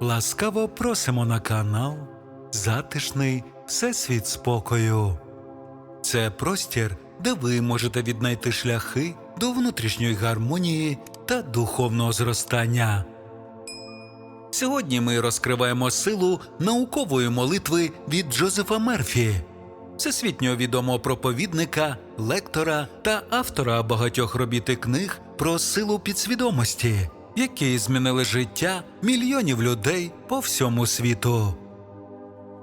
Ласкаво просимо на канал Затишний Всесвіт спокою. Це простір, де ви можете віднайти шляхи до внутрішньої гармонії та духовного зростання. Сьогодні ми розкриваємо силу наукової молитви від Джозефа Мерфі, всесвітньо відомого проповідника, лектора та автора багатьох робіт і книг про силу підсвідомості, які змінили життя мільйонів людей по всьому світу.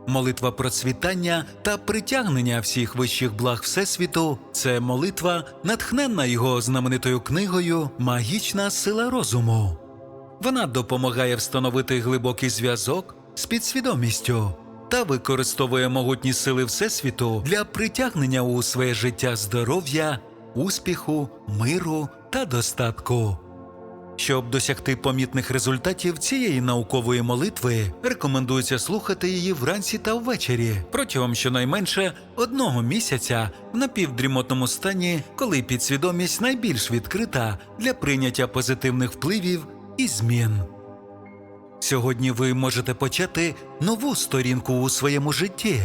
Молитва процвітання та притягнення всіх вищих благ Всесвіту це молитва, натхненна його знаменитою книгою Магічна сила розуму. Вона допомагає встановити глибокий зв'язок з підсвідомістю та використовує могутні сили Всесвіту для притягнення у своє життя здоров'я, успіху, миру та достатку. Щоб досягти помітних результатів цієї наукової молитви, рекомендується слухати її вранці та ввечері протягом щонайменше одного місяця в напівдрімотному стані, коли підсвідомість найбільш відкрита для прийняття позитивних впливів і змін. Сьогодні ви можете почати нову сторінку у своєму житті.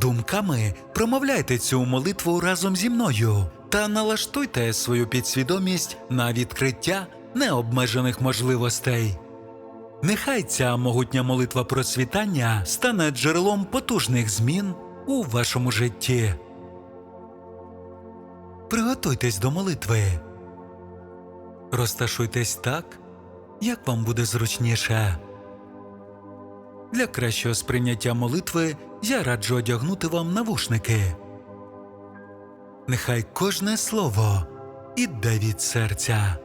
Думками промовляйте цю молитву разом зі мною та налаштуйте свою підсвідомість на відкриття необмежених можливостей. Нехай ця могутня молитва процвітання стане джерелом потужних змін у вашому житті. Приготуйтесь до молитви. Розташуйтесь так, як вам буде зручніше. Для кращого сприйняття молитви я раджу одягнути вам навушники. Нехай кожне слово іде від серця.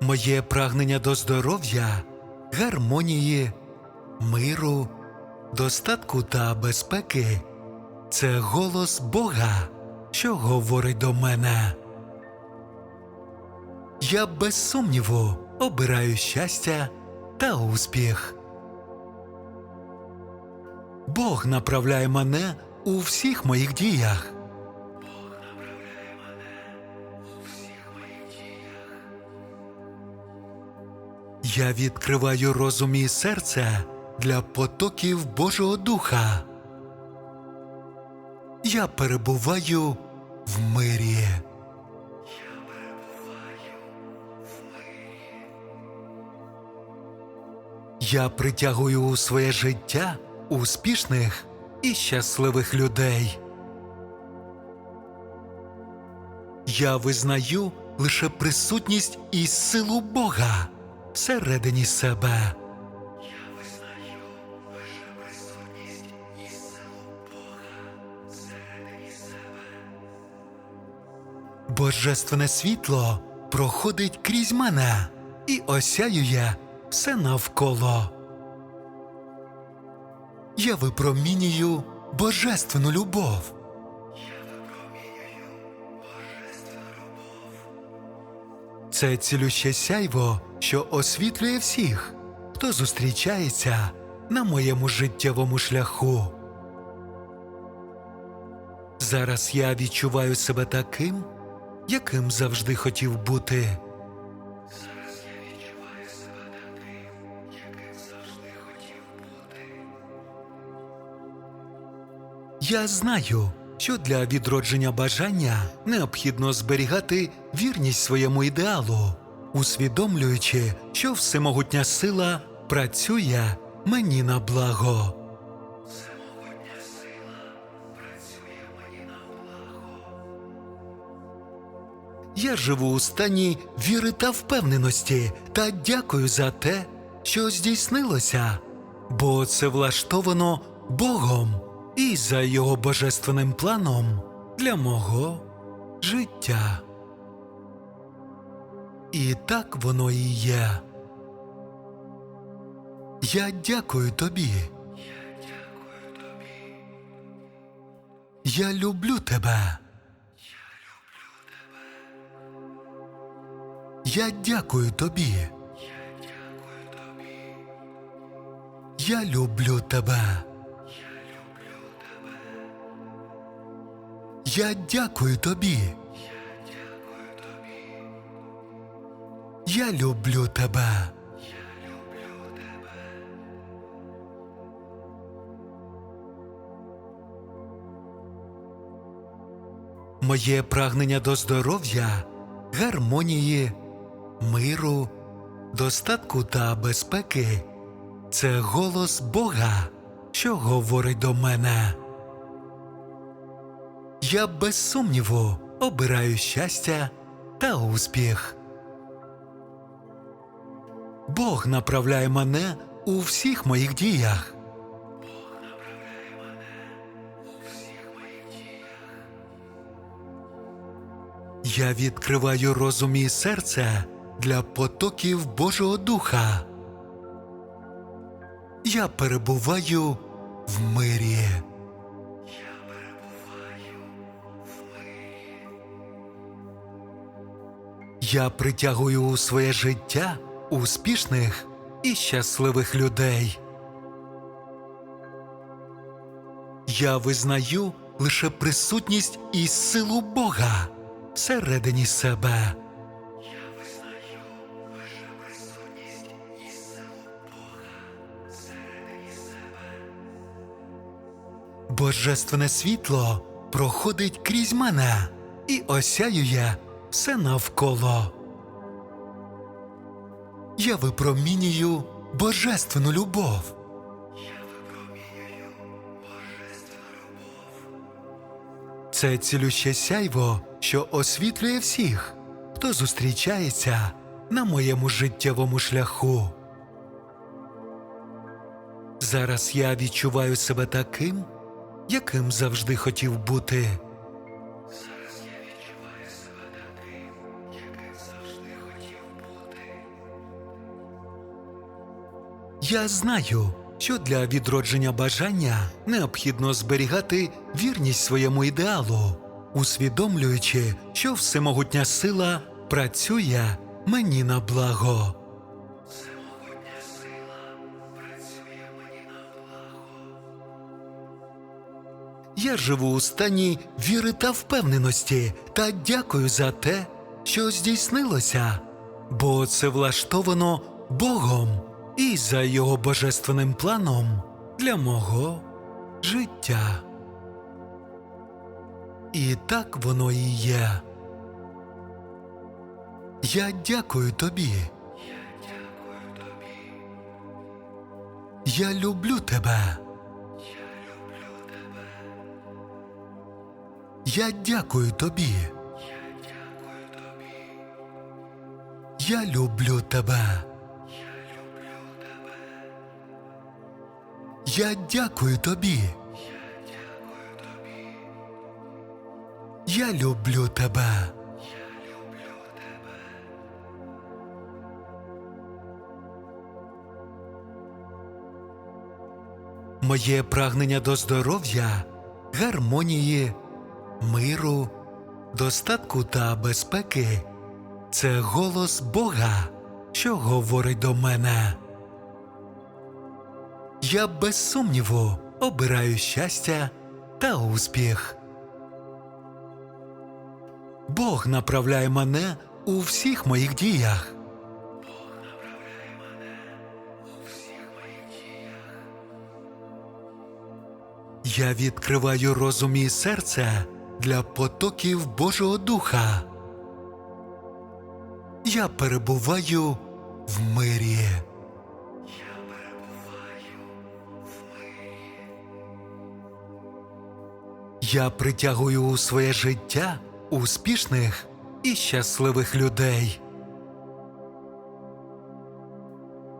Моє прагнення до здоров'я, гармонії, миру, достатку та безпеки це голос Бога, що говорить до мене. Я без сумніву обираю щастя та успіх. Бог направляє мене у всіх моїх діях. Я відкриваю розум і серце для потоків Божого Духа. Я перебуваю в мирі. Я притягую у своє життя успішних і щасливих людей. Я визнаю лише присутність і силу Бога всередині себе. Божественне світло проходить крізь мене і осяює все навколо. Я випромінюю божественну любов. Це цілюще сяйво, що освітлює всіх, хто зустрічається на моєму життєвому шляху. Зараз я відчуваю себе таким, яким завжди хотів бути. Я знаю, що для відродження бажання необхідно зберігати вірність своєму ідеалу, усвідомлюючи, що всемогутня сила працює мені на благо. Я живу у стані віри та впевненості та дякую за те, що здійснилося, бо це влаштовано Богом і за його божественним планом для мого життя. І так воно і є. Я дякую тобі. Я люблю тебе. Я дякую тобі. Я люблю тебе. Я дякую тобі. Я люблю тебе. Моє прагнення до здоров'я, гармонії, миру, достатку та безпеки це голос Бога, що говорить до мене. Я без сумніву обираю щастя та успіх. Бог направляє мене у всіх моїх діях. Я відкриваю розум і серце для потоків Божого Духа. Я перебуваю в мирі. Я притягую у своє життя успішних і щасливих людей. Я визнаю лише присутність і силу Бога всередині себе. Я визнаю лише присутність і силу Бога всередині себе. Божественне світло проходить крізь мене і осяює все навколо. Я випромінюю божественну любов. Я випромінюю божественну любов. Це цілюще сяйво, що освітлює всіх, хто зустрічається на моєму життєвому шляху. Зараз я відчуваю себе таким, яким завжди хотів бути. Я знаю, що для відродження бажання необхідно зберігати вірність своєму ідеалу, усвідомлюючи, що всемогутня сила працює мені на благо. Я живу у стані віри та впевненості та дякую за те, що здійснилося, бо це влаштовано Богом і за його божественним планом для мого життя. І так воно і є. Я дякую тобі. Я люблю тебе. Я дякую тобі. Я люблю тебе. Я дякую тобі. Я люблю тебе. Моє прагнення до здоров'я, гармонії, миру, достатку та безпеки це голос Бога, що говорить до мене. Я без сумніву обираю щастя та успіх. Бог направляє мене у всіх моїх діях. Я відкриваю розум і серце для потоків Божого Духа. Я перебуваю в мирі. Я притягую у своє життя успішних і щасливих людей.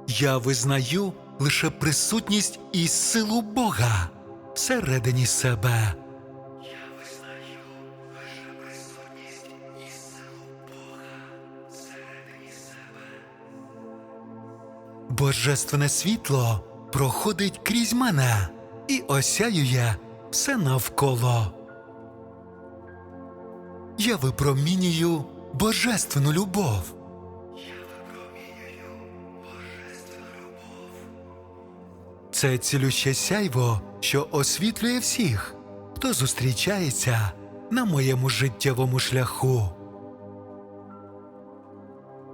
Я визнаю лише присутність і силу Бога всередині себе. Я визнаю лише присутність і силу Бога всередині себе. Божественне світло проходить крізь мене і осяює все навколо. Я випромінюю божественну любов. Я випромінюю божественну любов. Це цілюще сяйво, що освітлює всіх, хто зустрічається на моєму життєвому шляху.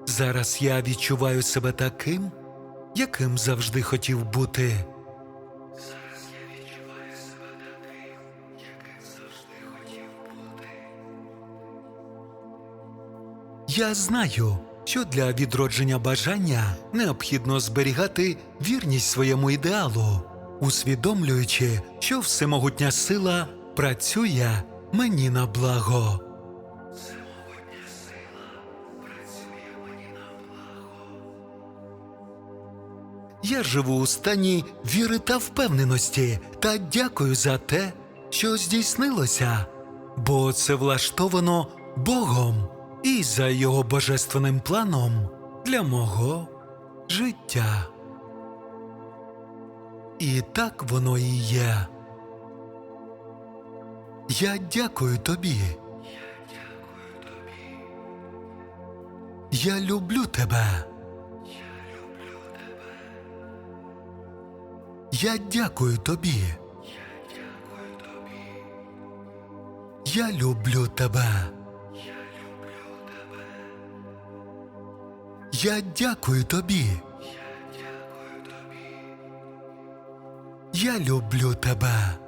Зараз я відчуваю себе таким, яким завжди хотів бути. Я знаю, що для відродження бажання необхідно зберігати вірність своєму ідеалу, усвідомлюючи, що всемогутня сила працює мені на благо. Я живу у стані віри та впевненості та дякую за те, що здійснилося, бо це влаштовано Богом і за його божественним планом для мого життя. І так воно і є. Я дякую тобі. Я люблю тебе. Я люблю тебе. Я дякую тобі. Я люблю тебе. Я дякую тобі. Я люблю тебе.